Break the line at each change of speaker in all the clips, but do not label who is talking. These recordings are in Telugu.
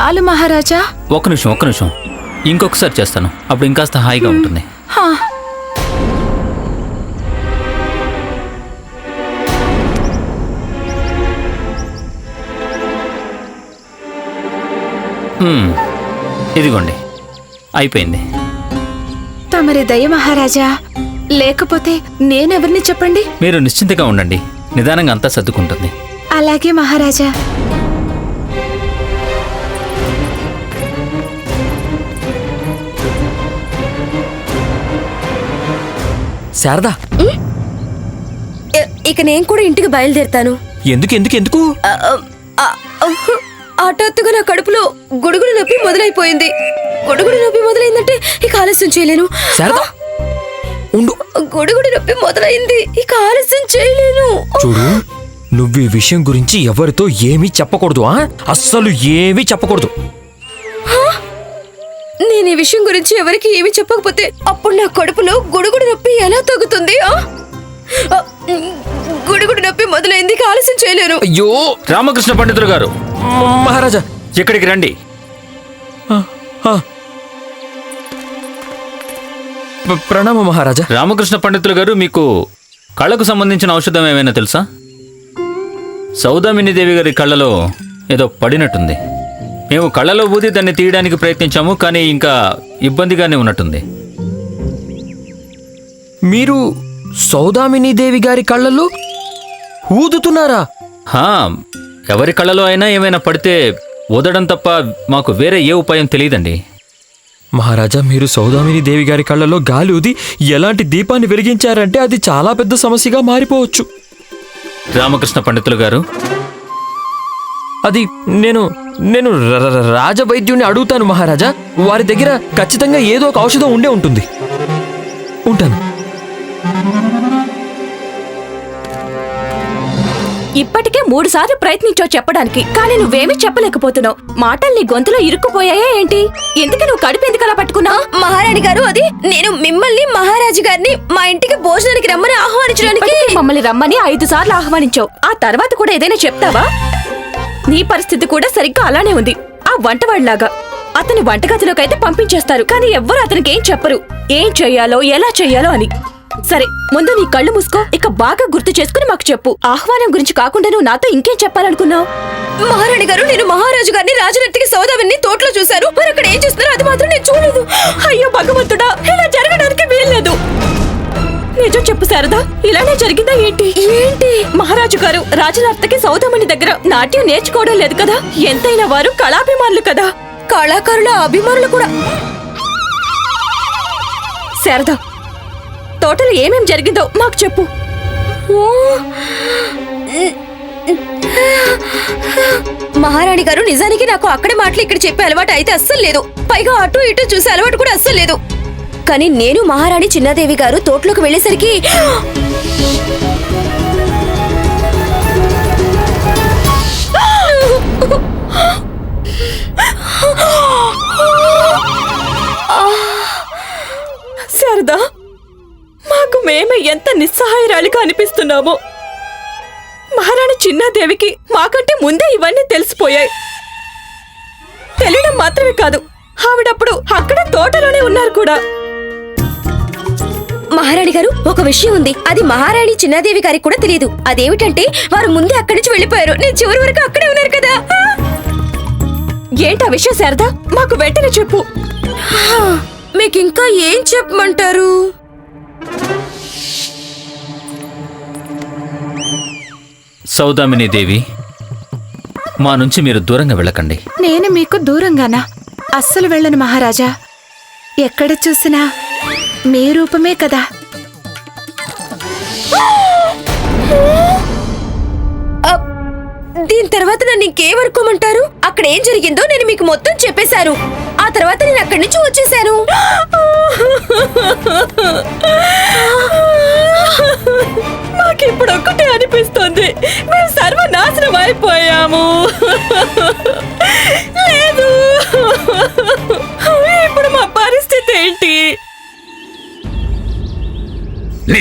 చాలు మహారాజా.
ఒక్క నిమిషం ఒక్క నిమిషం. ఇంకొకసారి చేస్తాను. అప్పుడు ఇంకాస్త హాయిగా ఉంటుంది.
హా,
మ్మ్. ఇదిగోండి. అయిపోయింది.
తమరి దయ మహారాజా. లేకపోతే నేనెవరిని చెప్పండి?
మీరు నిశ్చింతగా ఉండండి. నిదానంగా అంతా సర్దుకుంటుంది.
అలాగే మహారాజా.
శారదా?
ఇక నేను కూడా ఇంటికి బయలుదేరుతాను.
ఎందుకు ఎందుకు ఎందుకు?
హఠాత్తుగా నా కడుపులో గుడుగుడు నొప్పి మొదలైపోయింది. గుడుగుడు నొప్పి మొదలైందంటే ఇక ఆలస్యం చేయలేను.
శారదా? ఉండు.
గుడుగుడు నొప్పి మొదలైంది ఇక ఆలస్యం చేయలేను.
చూడు నువ్వు ఈ విషయం గురించి ఎవరితో ఏమీ చెప్పకూడదు అస్సలు ఏమీ చెప్పకూడదు.
నేను ఈ విషయం గురించి ఎవరికి ఏమీ చెప్పకపోతే అప్పుడు నా కడుపులో గుడుగుడు నొప్పి ఎలా తగ్గుతుంది గుడుగుడు నొప్పి మొదలైంది ఆలస్యం చేయలేను.
అయ్యో
రామకృష్ణ పండితులు గారు.
మహారాజా
ఇక్కడికి రండి.
ప్రణామ మహారాజా.
రామకృష్ణ పండితులు గారు మీకు కళ్ళకు సంబంధించిన ఔషధం ఏమైనా తెలుసా? సౌదామిని దేవి గారి కళ్ళలో ఏదో పడినట్టుంది. మేము కళ్ళలో ఊది దాన్ని తీయడానికి ప్రయత్నించాము కానీ ఇంకా ఇబ్బందిగానే ఉన్నట్టుంది.
మీరు సౌదామిని దేవి గారి కళ్ళల్లో ఊదుతున్నారా?
హా ఎవరి కళ్ళలో అయినా ఏమైనా పడితే ఊదడం తప్ప మాకు వేరే ఏ ఉపాయం తెలియదండి.
మహారాజా మీరు సౌదామిని దేవి గారి కళ్ళలో గాలి ఊది ఎలాంటి దీపాన్ని వెలిగించారంటే అది చాలా పెద్ద సమస్యగా మారిపోవచ్చు.
రామకృష్ణ పండితులు గారు
అది నేను నేను రాజవైద్యుని అడుగుతాను మహారాజా. వారి దగ్గర ఖచ్చితంగా ఏదో ఒక ఔషధం ఉండే ఉంటుంది. ఉంటాను.
ఇప్పటికే మూడు సార్లు ప్రయత్నించావు చెప్పడానికి కానీ నువ్వేమీ చెప్పలేకపోతున్నావు. మాటలు నీ గొంతులో ఇరుక్కుపోయాయా ఏంటి? ఎందుకు నువ్వు కడుపు ఎందుకు అలా పట్టుకున్నావు?
మహారాణి గారు అది నేను మిమ్మల్ని మహారాజు గారిని మా ఇంటికి భోజనానికి రమ్మని ఆహ్వానించడానికి.
మమ్మల్ని రమ్మని ఐదు సార్లు ఆహ్వానించావు. ఆ తర్వాత కూడా ఏదైనా చెప్తావా? నీ పరిస్థితి కూడా సరిగ్గా అలానే ఉంది. ఆ వంటవాడిలాగా. అతని వంటగదిలోకైతే పంపించేస్తారు. కానీ ఎవ్వరు అతనికి ఏం చెప్పరు. ఏం చెయ్యాలో ఎలా చెయ్యాలో అని. సరే ముందు నీ కళ్ళు మూసుకో. ఇక బాగా గుర్తు చేసుకుని మాకు చెప్పు. ఆహ్వానం గురించి కాకుండా నువ్వు నాతో ఇంకేం చెప్పాలనుకున్నావు?
మహారాణి గారు నేను మహారాజు గారిని రాజనర్తికి సౌదావిని తోటలో చూశారు మరి అక్కడ ఏం చేస్తున్నారో అది మాత్రం నేను చూడలేదు.
అయ్యో భగవంతుడా ఇలా జరగడానికి వీల్లేదు. నిజం చెప్పు శారదా. ఇలానే జరిగిందా ఏంటి? ఏంటి? మహారాజు గారు రాజనర్తకి సౌదమణి దగ్గర నాట్యం నేర్చుకోవడం లేదు కదా? ఎంతైనా వారు కళాభిమానులు కదా?
కళాకారుల అభిమానులు కూడా.
శారదా తోటలో ఏమేం జరిగిందో మాకు చెప్పు.
మహారాణి గారు నిజానికి నాకు అక్కడే మాటలు ఇక్కడ చెప్పే అలవాటు అయితే అస్సలు లేదు. పైగా అటు ఇటు చూసే అలవాటు కూడా అస్సలు లేదు. కానీ నేను మహారాణి చిన్నాదేవి గారు తోటలోకి వెళ్ళేసరికి
శారదా మాకు మేమే ఎంత నిస్సహాయరాలిగా అనిపిస్తున్నామో. మహారాణి చిన్నాదేవికి మాకంటే ముందే ఇవన్నీ తెలిసిపోయాయి. తెలియడం మాత్రమే కాదు ఆవిడప్పుడు అక్కడ తోటలోనే ఉన్నారు కూడా.
మహారాణి గారు ఒక విషయం ఉంది. అది మహారాణి చిన్నాదేవి గారికి కూడా తెలియదు. అదేమిటంటే వారు ముందే అక్కడి నుంచి వెళ్ళిపోయారు. నేను చివరి వరకు అక్కడే ఉన్నారు కదా.
ఏంటా విషయం శారదా? మాకు వెంటనే చెప్పు.
మీకు ఇంకా ఏం చెప్పమంటారు?
సౌదామిని దేవి మా నుంచి మీరు దూరంగా వెళ్ళకండి.
నేను మీకు దూరంగానా? అస్సలు వెళ్ళను మహారాజా. ఎక్కడ చూసినా మీ రూపమే కదా.
దీని తర్వాత నన్ను ఇంకేమనుకోమంటారు? అక్కడ ఏం జరిగిందో నేను మీకు మొత్తం చెప్పేశారు ఆ తర్వాత నేను అక్కడి నుంచి వచ్చేశాను.
మాకు ఒక్కటే అనిపిస్తుంది. మేము సర్వనాశనం అయిపోయాము.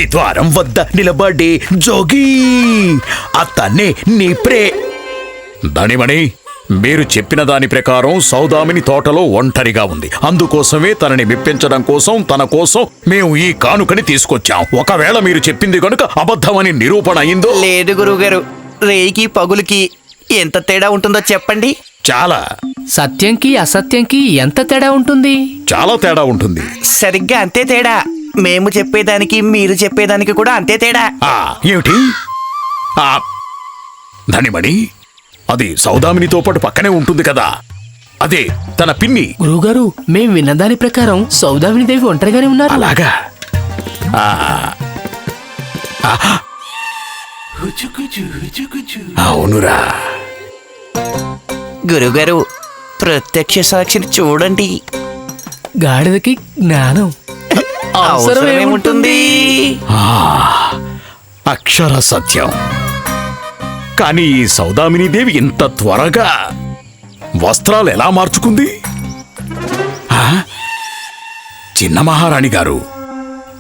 ద్వారం వద్ద నిలబడి జోగి. అతన్ని నీ ప్రే. ధనిమణి మీరు చెప్పిన దాని ప్రకారం సౌదామిని తోటలో ఒంటరిగా ఉంది. అందుకోసమే తనని మెప్పించడం కోసం తన కోసం మేము ఈ కానుకని తీసుకొచ్చాం. ఒకవేళ మీరు చెప్పింది గనుక అబద్ధమని నిరూపణ అయిందో
లేదు గురువుగారు రేయికి పగులుకి ఎంత తేడా ఉంటుందో చెప్పండి.
చాలా.
సత్యంకి అసత్యంకి ఎంత తేడా ఉంటుంది?
చాలా తేడా ఉంటుంది.
సరిగ్గా అంతే తేడా. మేము చెప్పేదానికి మీరు చెప్పేదానికి కూడా అంతే తేడా.
ఆ ఏమిటి? ఆ ధనిమణి అది సౌదామినితో పాటు పక్కనే ఉంటుంది కదా. అదే తన పిన్ని.
గురువుగారు మేం విన్నదాని ప్రకారం సౌదామిని దేవి ఒంటరిగానే ఉన్నారు.
అలాగా? ఆ. ఆ. అవునురా.
గురువుగారు ప్రత్యక్ష సాక్షిని చూడండి.
గాడిదకి జ్ఞానం.
అవసరం ఏముంటుంది
అక్షర సత్యం. కానీ ఈ సౌదామిని దేవి ఇంత త్వరగా వస్త్రాలు ఎలా మార్చుకుంది? ఆ? చిన్న మహారాణి గారు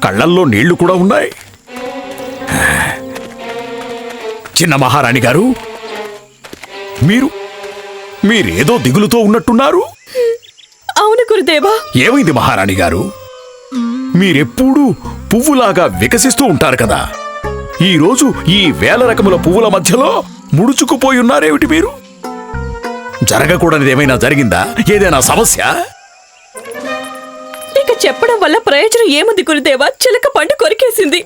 కళ్ళల్లో నీళ్ళు కూడా ఉన్నాయి. చిన్న మహారాణి గారు మీరు మీరేదో దిగులుతో ఉన్నట్టున్నారు?
అవును గురుదేవా.
ఏమైంది మహారాణి గారు? మీరెప్పుడూ పువ్వులాగా వికసిస్తూ ఉంటారు కదా. ఈ రోజు ఈ వేల రకముల పువ్వుల మధ్యలో ముడుచుకుపోయి ఉన్నారేమిటి మీరు? జరగకూడనిది ఏమైనా జరిగిందా? ఏదైనా సమస్య?
ఇక చెప్పడం వల్ల ప్రయోజనం ఏముంది గురుదేవా? చిలక పండు కొరికేసింది.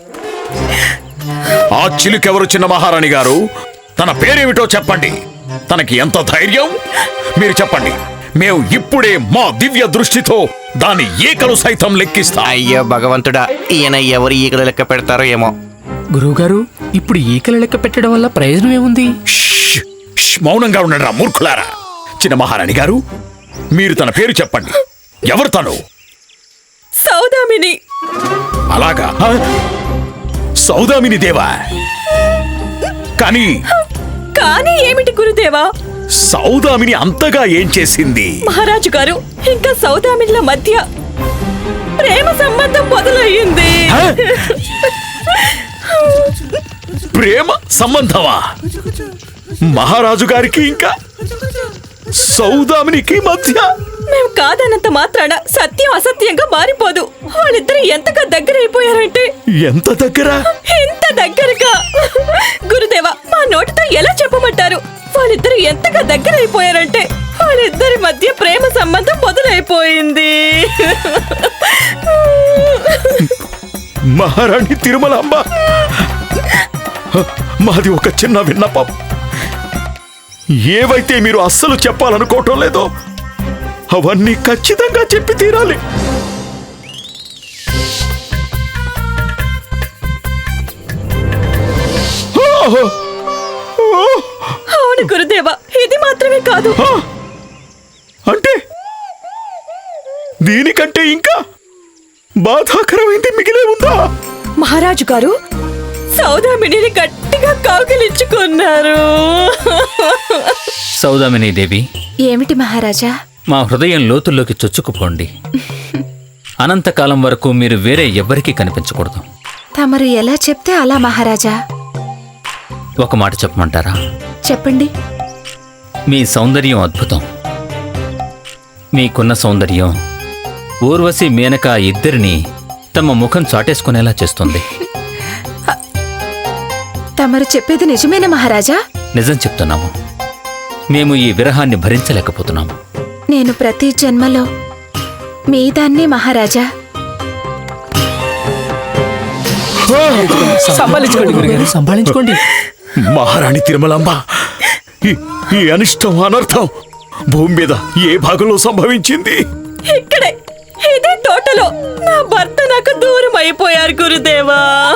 ఆ చిలుకెవరు చిన్న మహారాణి గారు? తన పేరేమిటో చెప్పండి. తనకి ఎంత ధైర్యం? మీరు చెప్పండి. మేము ఇప్పుడే మా దివ్య దృష్టితో దాని ఏకలు సైతం లెక్కిస్తాం.
అయ్యో భగవంతుడా ఈయన ఎవరు ఈగలు లెక్క పెడతారో ఏమో.
గురువుగారు ఇప్పుడు ఈకలు లెక్క పెట్టడం వల్ల ప్రయోజనం ఏముంది!
మౌనంగా ఉండండి రా మూర్ఖులారా. చిన్న మహారాణి గారు మీరు తన పేరు చెప్పండి. ఎవరు తను?
సౌదామిని.
అలాగా? సౌదామిని దేవా. కానీ
కానీ ఏమిటి గురుదేవా?
సౌదామిని అంతగా ఏం చేసింది?
మహారాజు గారు ఇంకా సౌదామిన్ల మధ్య ప్రేమ సంబంధం మొదలయ్యింది?
ప్రేమ సంబంధమా? మహారాజు గారికి ఇంకా సౌదామినికి మధ్య?
మేము కాదన్నంత మాత్రాన సత్యం అసత్యంగా మారిపోదు. వాళ్ళిద్దరు ఎంతగా దగ్గరైపోయారంటే?
ఎంత దగ్గర?
ఎంత దగ్గరగా. గురుదేవా మా నోటితో ఎలా చెప్పమంటారు? వాళ్ళిద్దరు ఎంతగా దగ్గరైపోయారంటే వాళ్ళిద్దరి మధ్య ప్రేమ సంబంధం మొదలైపోయింది.
మహారాణి తిరుమలాంబ. మాది ఒక చిన్న విన్నపం. ఏవైతే మీరు అస్సలు చెప్పాలనుకోవటం లేదో అవన్నీ ఖచ్చితంగా చెప్పి తీరాలి. ఓహో!
అవును గురుదేవా ఇది మాత్రమే కాదు!
అంటే? దీనికంటే ఇంకా బాధాకరమైంది మిగిలే ఉందా?
మహారాజు గారు సౌదామినిని గట్టిగా కౌగిలించుకున్నారు.
సౌదామిని దేవి
ఏమిటి మహారాజా?
మా హృదయం లోతుల్లోకి చొచ్చుకుపోండి. అనంతకాలం వరకు మీరు వేరే ఎవ్వరికీ కనిపించకూడదు.
తమరు ఎలా చెప్తే అలా మహారాజా?
ఒక మాట చెప్పమంటారా?
చెప్పండి.
మీ సౌందర్యం అద్భుతం. మీకున్న సౌందర్యం ఊర్వశి మేనక ఇద్దరిని తమ ముఖం చాటేసుకునేలా చేస్తుంది.
తమరు చెప్పేది నిజమేనా మహారాజా?
నిజం చెప్తున్నాము. మేము ఈ విరహాన్ని భరించలేకపోతున్నాము.
నేను ప్రతి జన్మలో మీ దాన్నే మహారాజా.
సంభాళించుకోండి సంభాళించుకోండి
మహారాణి తిరుమలాంబ ఈ- అనిష్టం అనర్థం భూమి మీద ఏ భాగంలో సంభవించింది?
ఇక్కడే ఇదే తోటలో. నా భర్త నాకు దూరం అయిపోయారు గురుదేవా.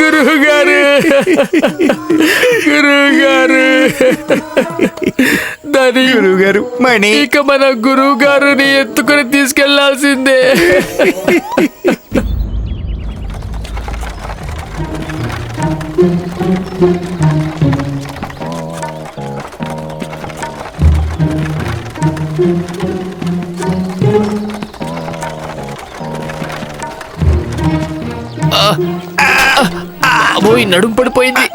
గురువు గారు. గురువు గారు. దాని
గురువు గారు మణి.
ఇక మన గురువు గారిని ఎత్తుకుని తీసుకెళ్ళాల్సిందే.
పోయి నడుము పడిపోయింది.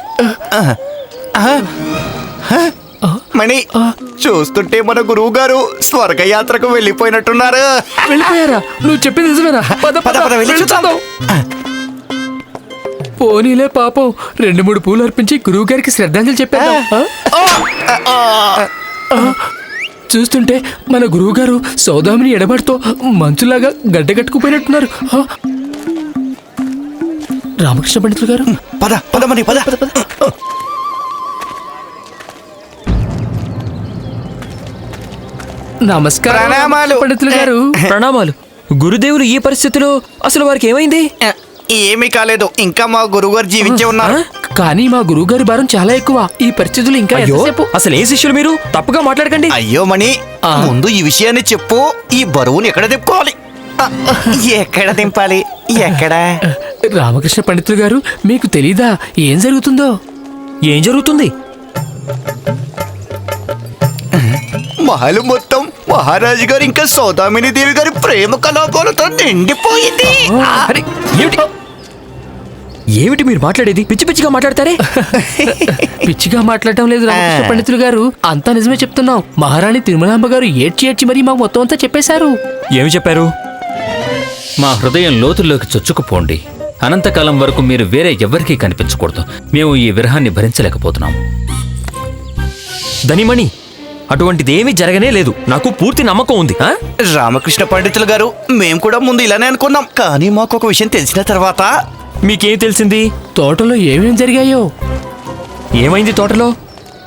మణి చూస్తుంటే మన గురువు గారు స్వర్గయాత్రకు వెళ్ళిపోయినట్టున్నారు.
వెళ్ళిపోయారా? నువ్వు చెప్పింది నిజమేనా పద
పద, పద, వెళ్ళి.
పోనీలే పాపం. రెండు మూడు పూలు అర్పించి గురువు గారికి శ్రద్ధాంజలి చెప్పారు చూస్తుంటే మన గురువు గారు సౌదామిని ఎడబడితో మంచులాగా గడ్డగట్టుకుపోయినట్టున్నారు? రామకృష్ణ పండితులు గారు?
పద పద మణి పద.
నమస్కారం
ప్రణామాలు.
పండితులు గారు.
ప్రణామాలు. గురుదేవులు ఈ పరిస్థితిలో అసలు వారికి ఏమైంది?
ఏమీ కాలేదు. ఇంకా మా గురువు గారు జీవించే ఉన్నారు.
కానీ మా గురువు గారి భారం చాలా ఎక్కువ. ఈ పరిస్థితులు ఇంకా
అయ్యో.
ఎంతసేపు?
అసలు ఏ శిష్యులు మీరు? తప్పుగా మాట్లాడకండి.
అయ్యో మణి ముందు ఈ విషయాన్ని చెప్పు. ఈ బరువుని ఎక్కడ దింపుకోవాలి ఆ, ఎక్కడ దింపాలి? ఎక్కడ?
రామకృష్ణ పండితులు గారు మీకు తెలీదా ఏం జరుగుతుందో?
ఏం జరుగుతుంది?
మహల్ మొత్తం మహారాజు గారు ఇంకా సౌదామిని దేవి గారి ప్రేమ కలాపాలతో నిండిపోయింది.
అరే ఏమిటి? ఏమిటి మీరు మాట్లాడేది? పిచ్చి పిచ్చిగా మాట్లాడతారే?
పిచ్చిగా మాట్లాడటం లేదు రామకృష్ణ పండితులు గారు. అంతా నిజమే చెప్తున్నాం. మహారాణి తిరుమలాంబ గారు ఏడ్చి ఏడ్చి మరీ మాకు మొత్తం అంతా చెప్పేశారు.
ఏమి చెప్పారు?
మా హృదయం లోతుల్లోకి చొచ్చుకుపోండి. అనంతకాలం వరకు మీరు వేరే ఎవరికీ కనిపించకూడదు. మేము ఈ విరహాన్ని భరించలేకపోతున్నాం.
ధనిమణి అటువంటిది ఏమీ జరగనే లేదు. నాకు పూర్తి నమ్మకం ఉంది ఆ?
రామకృష్ణ పండితులు గారు మేము కూడా ముందు ఇలానే అనుకున్నాం. కానీ మాకు ఒక విషయం తెలిసిన తర్వాత
మీకేం తెలిసింది?
తోటలో ఏమేం జరిగాయో?
ఏమైంది తోటలో?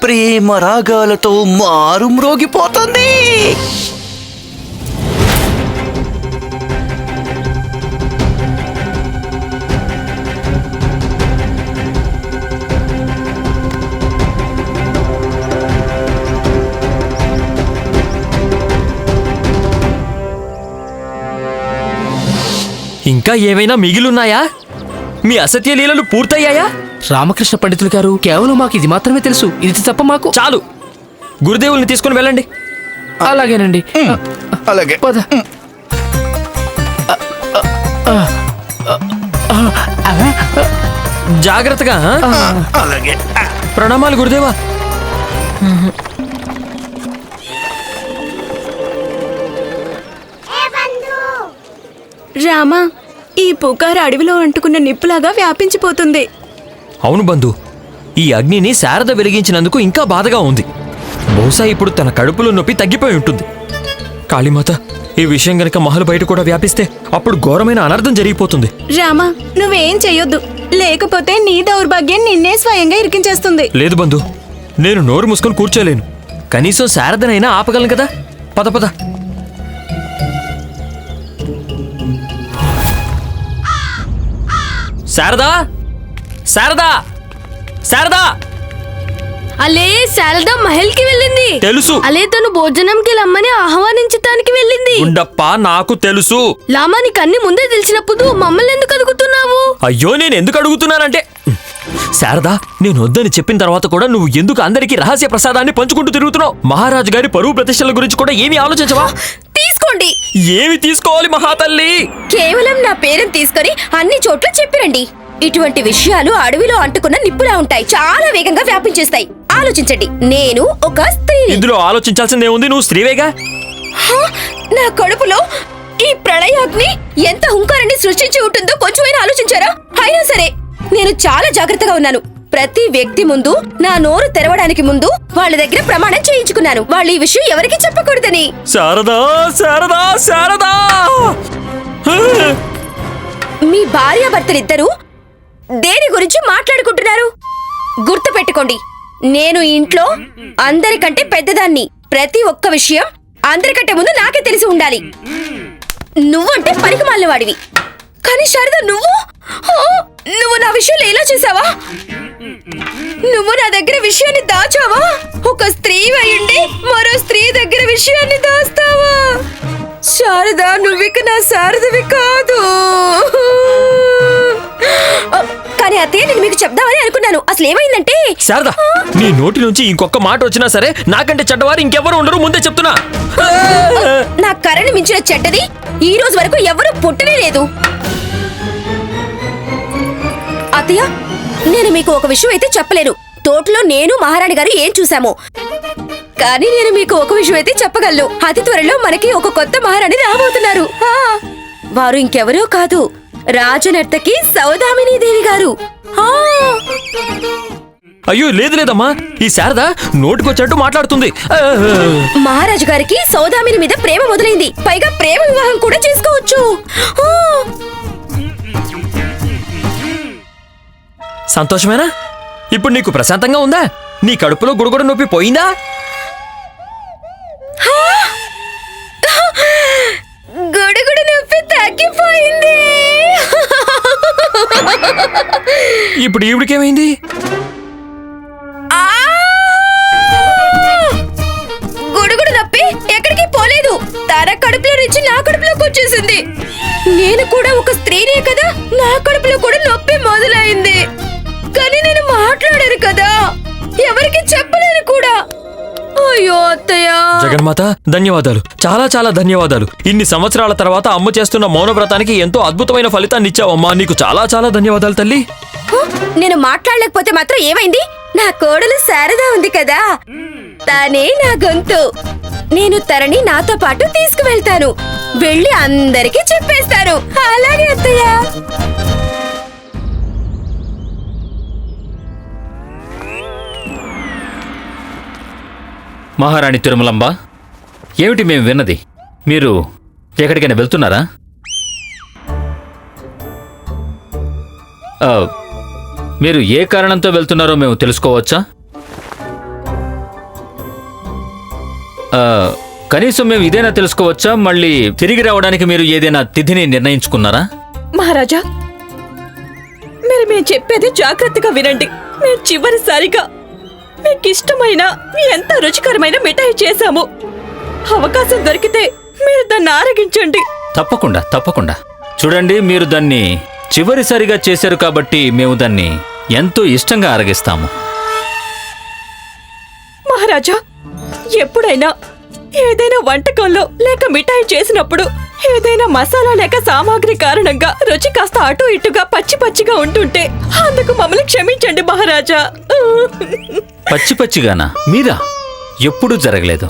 ప్రేమ రాగాలతో మారు మ్రోగిపోతుంది
ఇంకా ఏమైనా మిగిలున్నాయా? మీ అసత్య లీలలు పూర్తయ్యాయా?
రామకృష్ణ పండితులు గారు కేవలం మాకు ఇది మాత్రమే తెలుసు. ఇది తప్ప మాకు
చాలు. గురుదేవుల్ని తీసుకుని వెళ్ళండి.
అలాగేనండి.
అలాగే.
పద.
జాగ్రత్తగా?
అలాగే.
ప్రణామాలు గురుదేవా.
రామా ఈ పుకారు అడవిలో అంటుకున్న నిప్పులాగా వ్యాపించిపోతుంది.
అవును బంధు ఈ అగ్నిని శారద వెలిగించినందుకు ఇంకా బాధగా ఉంది. బహుశా ఇప్పుడు తన కడుపులో నొప్పి తగ్గిపోయి ఉంటుంది. కాళీమాత ఈ విషయం గనక మహల్ బయట కూడా వ్యాపిస్తే అప్పుడు ఘోరమైన అనర్థం జరిగిపోతుంది.
రామా నువ్వేం చెయ్యొద్దు. లేకపోతే నీ దౌర్భాగ్యం నిన్నే స్వయంగా ఇరికించేస్తుంది.
లేదు బంధు నేను నోరు మూసుకొని కూర్చోలేను. కనీసం శారదనైనా ఆపగలను కదా. పద పద. శారదా? శారదా? శారదా?
అలే శారద మహల్కి వెళ్ళింది.
తెలుసు.
అలే తను భోజనంకి రమ్మని ఆహ్వానించటానికి వెళ్ళింది.
ఉండప్ప నాకు తెలుసు.
లామా నీకు అన్ని ముందే తెలిసినప్పుడు మమ్మల్ని ఎందుకు అడుగుతున్నావు?
అయ్యో నేను ఎందుకు అడుగుతున్నానంటే శారదా నేను వద్దని చెప్పిన తర్వాత కూడా నువ్వు ఎందుకు అందరికీ రహస్య ప్రసాదాన్ని పంచుకుంటూ తిరుగుతున్నావు? మహారాజు గారి పరువు ప్రతిష్టల గురించి కూడా ఏమీ ఆలోచించవా?
తీసుకోండి.
ఏమి తీసుకోవాలి మహాతల్లి?
కేవలం నా పేరుని తీసుకొని అన్ని చోట్ల చెప్పిరండి. ఇటువంటి విషయాలు అడవిలో అంటుకున్న నిప్పులా ఉంటాయి. చాలా వేగంగా వ్యాపించేస్తాయి. ఆలోచించండి. నేను ఒక స్త్రీని.
ఇందులో ఆలోచించాల్సిందే ఉంది. నువ్వు స్త్రీవేగా?
హ! నా కడుపులో ఈ ప్రళయాగ్ని ఎంత హుంకారాన్ని సృష్టించి ఉంటుందో కొంచెమైనా ఆలోచించారా? అయినా సరే నేను చాలా జాగ్రత్తగా ఉన్నాను. ప్రతి వ్యక్తి ముందు నా నోరు తెరవడానికి ముందు వాళ్ళ దగ్గర ప్రమాణం చేయించుకున్నాను. వాళ్ళు ఈ విషయం ఎవరికి చెప్పకూడదని.
శారదా శారదా శారదా!
మీ భార్యాభర్తలిద్దరూ దేని గురించి మాట్లాడుకుంటున్నారు? గుర్తు పెట్టుకోండి నేను ఇంట్లో అందరికంటే పెద్దదాన్ని. ప్రతి ఒక్క విషయం అందరికంటే ముందు నాకే తెలిసి ఉండాలి. నువ్వంటే పనికి వాడివి. కానీ శారద నువ్వు? నువ్వు నా విషయంలో ఎలా చేసావా? నువ్వు నా దగ్గర విషయాన్ని దాచావా? ఒక స్త్రీ అయ్యుండి మరో స్త్రీ దగ్గర విషయాన్ని దాస్తావా? శారద నువ్విక నా శారదవి కాదు. కానీ అత్తయ్య నేను మీకు చెప్దామని అనుకున్నాను. అసలు ఏమైందంటే?
శారదా నీ నోటి నుంచి ఇంకొక మాట వచ్చినా సరే నాకంటే చెడ్డవారు ఇంకెవరు ఉండరు ముందే చెప్తున్నా.
మించిన చెడ్డది ఈ రోజు వరకు ఎవరు పుట్టనే లేదు. అత్తయ్య నేను మీకు ఒక విషయం అయితే చెప్పలేను. తోటలో నేను మహారాణి గారు ఏం చూసాము కానీ నేను మీకు ఒక విషయం అయితే చెప్పగలను. అతి త్వరలో మనకి ఒక కొత్త మహారాణి రాబోతున్నారు. వారు ఇంకెవరో కాదు. రాజనర్తకి సౌదామిని దేవి గారు
అయ్యో లేదు లేదమ్మా. ఈ శారద నోటికొచ్చినట్టు మాట్లాడుతుంది.
మహారాజు గారికి సౌదామిని మీద ప్రేమ మొదలైంది. పైగా ప్రేమ వివాహం కూడా చేసుకోవచ్చు.
సంతోషమేనా? ఇప్పుడు నీకు ప్రశాంతంగా ఉందా? నీ కడుపులో గుడుగుడు నొప్పి పోయిందా?
గుడుగుడు నొప్పి తగ్గిపోయింది.
ఇప్పుడు ఈవిడికేమైంది?
ఆ! గుడుగుడు నొప్పి ఎక్కడికి పోలేదు. తన కడుపులో నుంచి నా కడుపులోకి వచ్చేసింది. నేను కూడా ఒక స్త్రీనే కదా నా కడుపులో కూడా నొప్పి మొదలైంది. కానీ నేను మాట్లాడాను కదా. ఎవరికి చెప్పలేను కూడా. అయ్యో అత్తయ్య.
జగన్మాత ధన్యవాదాలు. చాలా చాలా ధన్యవాదాలు. ఇన్ని సంవత్సరాల తర్వాత అమ్మ చేస్తున్న మౌన వ్రతానికి ఎంతో అద్భుతమైన ఫలితాన్ని ఇచ్చావమ్మా. నీకు చాలా చాలా ధన్యవాదాలు తల్లి?
నేను మాట్లాడలేకపోతే మాత్రం ఏమైంది? నా కోడలు శారదా ఉంది కదా. తానే నా గొంతు. నేను తనని నాతో పాటు తీసుకువెళ్తాను. వెళ్ళి అందరికీ చెప్పేస్తాను. అలాగే అత్తయ్య.
మహారాణి తిరుమలంబ ఏమిటి మేము విన్నది? మీరు ఎక్కడికైనా వెళ్తున్నారా? మీరు ఏ కారణంతో వెళ్తున్నారో మేము తెలుసుకోవచ్చా? కనీసం మేము ఇదేనా తెలుసుకోవచ్చా? మళ్ళీ తిరిగి రావడానికి మీరు ఏదైనా తిథిని నిర్ణయించుకున్నారా?
మహారాజా మీరు మేము చెప్పేది జాగ్రత్తగా వినండి. మీరు చివరిసారిగా మీకు ఇష్టమైన ఎంత రుచికరమైన మిఠాయి చేశాము అవకాశం దొరికితే మీరు దాన్ని ఆరగించండి.
తప్పకుండా తప్పకుండా. చూడండి మీరు దాన్ని చివరిసారిగా చేశారు కాబట్టి మేము దాన్ని ఎంతో ఇష్టంగా ఆరగిస్తాము.
మహారాజా ఎప్పుడైనా ఏదైనా వంటకంలో లేక మిఠాయి చేసినప్పుడు ఏదైనా మసాలా లేక సామాగ్రి కారణంగా రుచి కాస్త అటు ఇటుగా పచ్చి పచ్చిగా ఉంటుంటే అందుకు మమ్మల్ని క్షమించండి మహారాజా.
పచ్చి పచ్చిగానా? మీరా? ఎప్పుడూ జరగలేదు.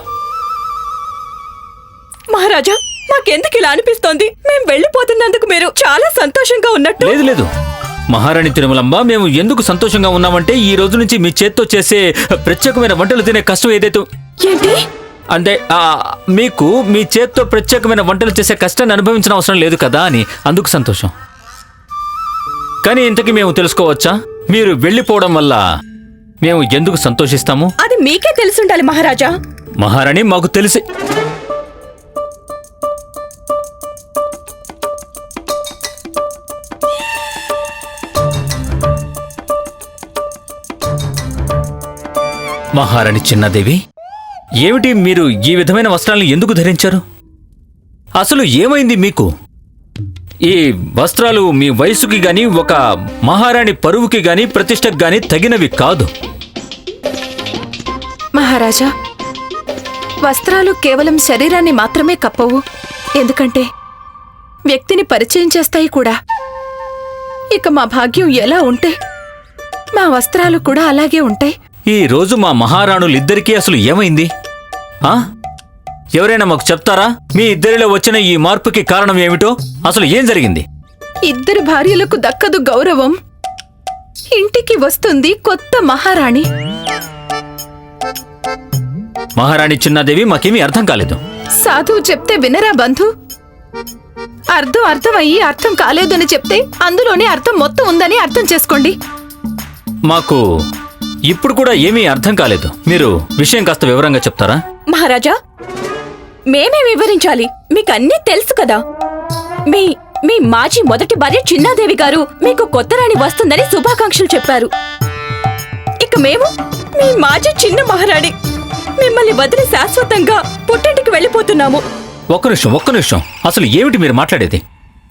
మహారాజా మాకెందుకు ఇలా అనిపిస్తోంది? మేం వెళ్ళిపోతున్నందుకు మీరు చాలా సంతోషంగా ఉన్నట్టు.
లేదు లేదు. మహారాణి తిరుమలంబ మేము ఎందుకు సంతోషంగా ఉన్నామంటే ఈ రోజు నుంచి మీ చేత్తో చేసే ప్రత్యేకమైన వంటలు తినే కష్టం ఏదైతే
ఏంటి?
అంటే మీకు మీ చేత్తో ప్రత్యేకమైన వంటలు చేసే కష్టాన్ని అనుభవించిన అవసరం లేదు కదా అని. అందుకు సంతోషం. కానీ ఇంతకీ మేము తెలుసుకోవచ్చా? మీరు వెళ్ళిపోవడం వల్ల మేము ఎందుకు సంతోషిస్తాము?
అది మీకే తెలుసుండాలి మహారాజా.
మహారాణి మాకు తెలిసి మహారాణి చిన్నదేవి ఏమిటి మీరు ఈ విధమైన వస్త్రాలను ఎందుకు ధరించారు? అసలు ఏమైంది మీకు? ఈ వస్త్రాలు మీ వయసుకి గాని ఒక మహారాణి పరువుకి గాని ప్రతిష్టకు గాని తగినవి కాదు.
మహారాజా వస్త్రాలు కేవలం శరీరాన్ని మాత్రమే కప్పవు. ఎందుకంటే వ్యక్తిని పరిచయం చేస్తాయి కూడా. ఇక మా భాగ్యం ఎలా ఉంటే మా వస్త్రాలు కూడా అలాగే ఉంటాయి.
ఈ రోజు మా మహారాణులిద్దరికీ అసలు ఏమైంది? ఎవరైనా మాకు చెప్తారా? మీ ఇద్దరిలో వచ్చిన ఈ మార్పుకి కారణం ఏమిటో? అసలు ఏం జరిగింది?
ఇద్దరు భార్యలకు దక్కదు గౌరవం. ఇంటికి వస్తుంది కొత్త మహారాణి.
మహారాణి చిన్నాదేవి మాకేమీ అర్థం కాలేదు.
సాధువు చెప్తే వినరా బంధు? అర్థం అర్థం అయ్యి అర్థం కాలేదని చెప్తే అందులోనే అర్థం మొత్తం ఉందని అర్థం చేసుకోండి.
మాకు ఇప్పుడు కూడా ఏమీ అర్థం కాలేదు. మీరు విషయం కాస్త వివరంగా చెప్తారా?
మహారాజా మేమే వివరించాలి. మీకు అన్నీ తెలుసు కదా. మీ మీ మాజీ మొదటి భార్య చిన్నాదేవి గారు మీకు కొత్త రాణి వస్తుందని శుభాకాంక్షలు చెప్పారు. ఇక మేము మీ మాజీ చిన్న మహారాణి మిమ్మల్ని వదిలి శాశ్వతంగా పుట్టింటికి వెళ్ళిపోతున్నాము.
ఒక్క నిమిషం ఒక్క నిమిషం. అసలు ఏమిటి మీరు మాట్లాడేది?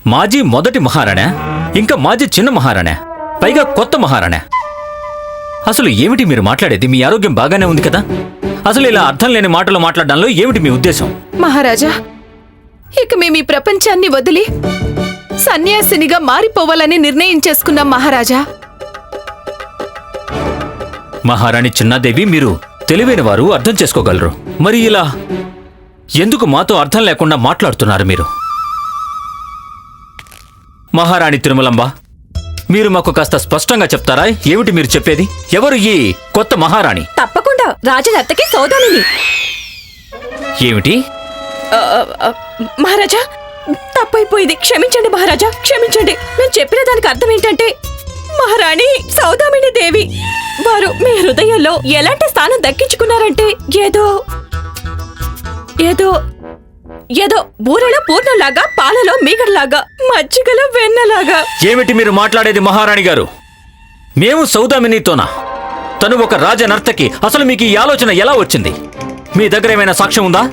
మాజీ మొదటి మహారాణా? ఇంకా మాజీ చిన్న మహారాణా? పైగా కొత్త మహారాణా? అసలు ఏమిటి మీరు మాట్లాడేది? మీ ఆరోగ్యం బాగానే ఉంది కదా? అసలు ఇలా అర్థం లేని మాటలు మాట్లాడడంలో ఏమిటి మీ ఉద్దేశం?
మహారాజా ఇక మేము ఈ ప్రపంచాన్ని వదిలి సన్యాసినిగా మారిపోవాలని నిర్ణయం చేసుకున్నాం మహారాజా.
మహారాణి చిన్నాదేవి మీరు తెలివైన వారు అర్థం చేసుకోగలరు. మరి ఇలా ఎందుకు మాతో అర్థం లేకుండా మాట్లాడుతున్నారు మీరు? మహారాణి తిరుమలంబ మీరు మాకు కాస్త స్పష్టంగా చెప్తారా? ఏమిటి మీరు చెప్పేది? ఎవరు ఈ కొత్త మహారాణి?
తప్పకుండా. రాజనత్తకి సౌదామిని
ఏమిటి?
ఆ, ఆ, మహారాజా తప్పైపోయింది. క్షమించండి మహారాజా క్షమించండి. నేను చెప్పిన దానికి అర్థం ఏంటంటే మహారాణి సౌదామిని దేవి వారు మీ హృదయంలో ఎలాంటి స్థానం దక్కించుకున్నారంటే ఏదో ఏదో ఏదో బూరెలో పూర్ణంలాగా పాలలో మీగడలాగా మజ్జిగలో వెన్నలాగా.
ఏమిటి మీరు మాట్లాడేది మహారాణి గారు? మేము సౌదామినితోనా? తను ఒక రాజనర్తకి. అసలు మీకు ఈ ఆలోచన ఎలా వచ్చింది? మీ దగ్గర ఏమైనా సాక్ష్యం ఉందా?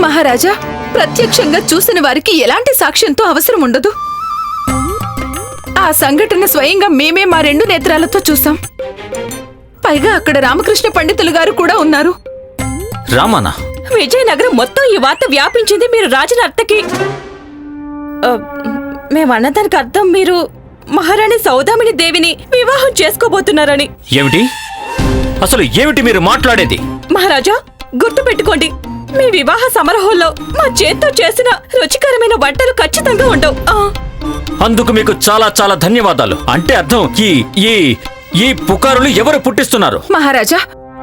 మహారాజా ప్రత్యక్షంగా చూసిన వారికి ఎలాంటి సాక్ష్యంతో అవసరం ఉండదు. ఆ సంఘటన స్వయంగా మేమే మా రెండు నేత్రాలతో చూసాం పైగా అక్కడ రామకృష్ణ పండితులు గారు కూడా ఉన్నారు.
రామానా?
విజయనగరం మొత్తం ఈ వార్త వ్యాపించింది మీరు రాజనర్తకి మేము అన్నదానికి అర్థం మీరు మహారాణి సౌదామిని దేవిని వివాహం చేసుకోబోతున్నారని.
ఏమిటి? అసలు ఏమిటి మీరు మాట్లాడేది?
మహారాజా గుర్తు పెట్టుకోండి. మీ వివాహ సమారోహంలో మా చేత్తో చేసిన రుచికరమైన వంటలు ఖచ్చితంగా ఉండవు.
అందుకు మీకు చాలా చాలా ధన్యవాదాలు. అంటే అర్థం ఈ ఈ ఈ పుకారులు ఎవరు పుట్టిస్తున్నారు?
మహారాజా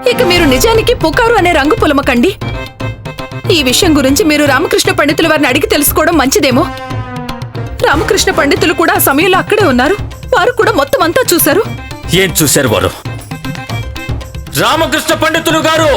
ఇక మీరు నిజానికి పుకారు అనే రంగు పులమకండి. ఈ విషయం గురించి మీరు రామకృష్ణ పండితుల వారిని అడిగి తెలుసుకోవడం మంచిదేమో. రామకృష్ణ పండితులు కూడా ఆ సమయంలో అక్కడే ఉన్నారు. వారు కూడా మొత్తం అంతా చూశారు.
ఏం చూశారు వారు? రామకృష్ణ పండితులు గారు!